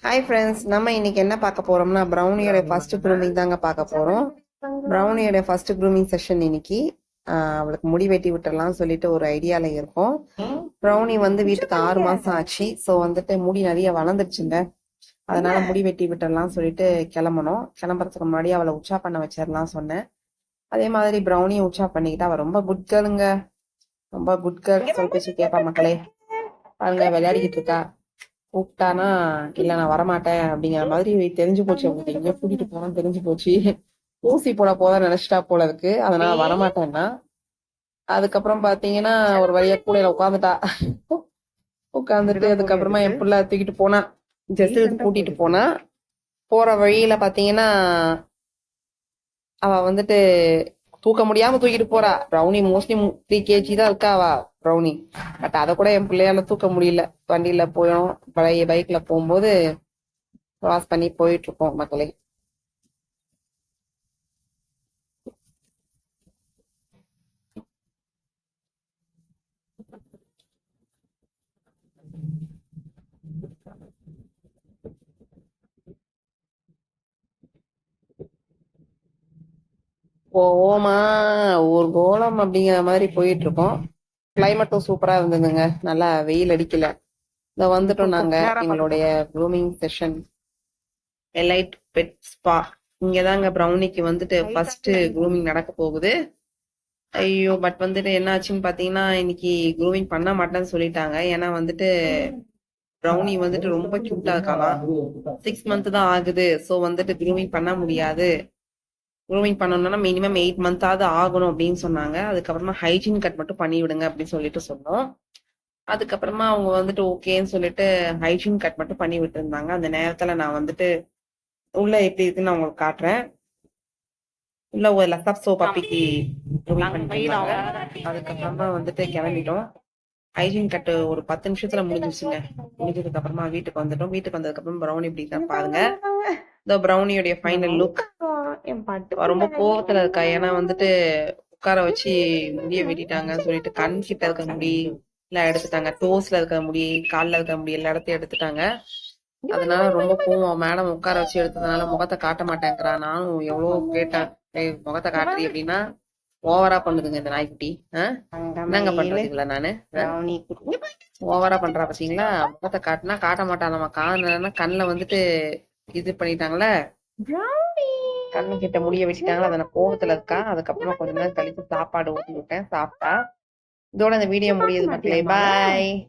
Hi friends நம்ம இன்னைக்கு என்ன பார்க்க போறோம்னா ப்ரௌனியோட ஃபர்ஸ்ட் க்ரூமிங் தாங்க பார்க்க போறோம். ப்ரௌனியோட ஃபர்ஸ்ட் க்ரூமிங் செஷன் இன்னைக்கு. அவளுக்கு முடி வெட்டி விட்டுறலாம் சொல்லிட்டு ஒரு ஐடியால இருக்கோம். ப்ரௌனி வந்து வீட்டுக்கு ஆறு மாசம் ஆச்சு. ஸோ வந்துட்டு முடி நிறைய வளர்ந்துருச்சுங்க. அதனால முடி வெட்டி விட்டுறலாம் சொல்லிட்டு கிளம்பணும் கிளம்புறதுக்கு முன்னாடி அவளை உச்சா பண்ண வச்சிடலாம் சொன்னேன். அதே மாதிரி ப்ரௌனியை உச்சா பண்ணிக்கிட்டா அவ ரொம்ப குட் கேர்ளுங்க ரொம்ப குட் கேர்ள் சொல் கேட்பா மக்களே. பாருங்க விளையாடிக்கிட்டு இருக்கா. கூப்பிட்டானா இல்ல நான் வரமாட்டேன் அப்படிங்கிற மாதிரி தெரிஞ்சு போச்சு அவங்களுக்கு எங்க கூட்டிட்டு போனோம் தெரிஞ்சு போச்சு. ஊசி போட போத நினைச்சிட்டா போல இருக்கு. அதனால வரமாட்டேன்னா அதுக்கப்புறம் பாத்தீங்கன்னா ஒரு வழியா கூடையில உட்காந்துட்டா. உட்காந்துட்டு அதுக்கப்புறமா என் பிள்ளை தூக்கிட்டு போனா. ஜெசில் கூட்டிட்டு போனா போற வழியில பாத்தீங்கன்னா அவ வந்துட்டு தூக்க முடியாம தூக்கிட்டு போறா. ப்ரௌனி மோஸ்ட்லி த்ரீ கேஜி தான் இருக்காவா ரவுனி. ப்ரௌனி பட் அதை கூட என் பிள்ளையால தூக்க முடியல. வண்டியில போயிடும். பழைய பைக்ல போகும்போது கிராஸ் பண்ணி போயிட்டு இருக்கோம் மக்களே. போமா ஒரு கோலம் அப்படிங்கிற மாதிரி போயிட்டு இருக்கோம் கிளைமேட்டும் சூப்பரா இருந்ததுங்க. நல்லா வெயில் அடிக்கல. இந்த வந்துட்டோம் நாங்க எங்களுடைய grooming session elite pet spa இங்கதாங்க ப்ரௌனிக்கு வந்துட்டு ஃபர்ஸ்ட் க்ரூமிங் நடக்க போகுது. ஐயோ பட் வந்துட்டு என்ன ஆச்சுன்னு பாத்தீங்கன்னா இன்னைக்கு க்ரூமிங் பண்ண மாட்டேன்னு சொல்லிட்டாங்க. ஏன்னா வந்துட்டு ப்ரௌனி வந்துட்டு ரொம்ப கியூட்டா இருக்காளாம். சிக்ஸ் மந்த் தான் ஆகுது. சோ வந்துட்டு க்ரூமிங் பண்ண முடியாது. க்ரூமிங் பண்ணணும்னா மினிமம் எயிட் மந்த்தாவது ஆகணும் அப்படின்னு சொன்னாங்க. அதுக்கப்புறமா ஹைஜீன் கட் மட்டும் பண்ணி விடுங்க அப்படின்னு சொல்லிட்டு சொன்னோம். அதுக்கப்புறமா அவங்க வந்துட்டு ஓகேன்னு சொல்லிட்டு ஹைஜீன் கட் மட்டும் பண்ணி விட்டுருந்தாங்க. அந்த நேரத்துல நான் வந்துட்டு உள்ள எப்படி இருக்குன்னு நான் உங்களுக்கு காட்டுறேன். உள்ள ஒரு லெசப் சோ பப்பிக்கு grooming பண்ணிட்டு இருந்தாங்க. அதுக்கப்புறமா வந்துட்டு கிளம்பிட்டோம். ஹைஜீன் கட்டு ஒரு பத்து நிமிஷத்துல முடிஞ்சிருச்சுங்க. முடிஞ்சதுக்கு அப்புறமா வீட்டுக்கு வந்துட்டோம். வீட்டுக்கு வந்ததுக்கு அப்புறம் ப்ரௌனி இப்படி தான் பாருங்க. இந்த ப்ரௌனியோடைய ஃபைனல் லுக் அவ ரொம்ப கோவத்துல இருக்கா? ஏன்னா வந்துட்டு உட்கார வச்சு முடிய வெட்டிட்டாங்கன்னு சொல்லிட்டு கண் கிட்ட இருக்க முடி எல்லாம் எடுத்துட்டாங்க. டோஸ்ல இருக்க முடி கால்ல இருக்க முடி எல்லா இடத்தையும் எடுத்துட்டாங்க. அதனால ரொம்ப கோவம். மேடம் உட்கார வச்சு எடுத்ததுனால முகத்தை காட்ட மாட்டேங்கிறா நானும் எவ்வளவு கேட்டேன். முகத்தை காட்டுறீ அப்படின்னா ஓவரா பண்ணுதுங்க இந்த நாய்க்குட்டி? என்னங்க பண்றதுங்களா நானு? ஓவரா பண்றா பாத்தீங்களா? முகத்தை காட்டினா காட்ட மாட்டான் நம்ம காதுனா கண்ணுல வந்துட்டு இது பண்ணிட்டாங்களே. கண்ணு கிட்ட முடிய வச்சுட்டாங்களா? அதை நான் கோவத்துல இருக்கா? அதுக்கப்புறமா கொஞ்ச நேரம் கழிச்சு சாப்பாடு ஊட்டி விட்டேன் சாப்பிட்டா இதோட இந்த வீடியோ முடியுது மக்களே. பாய்.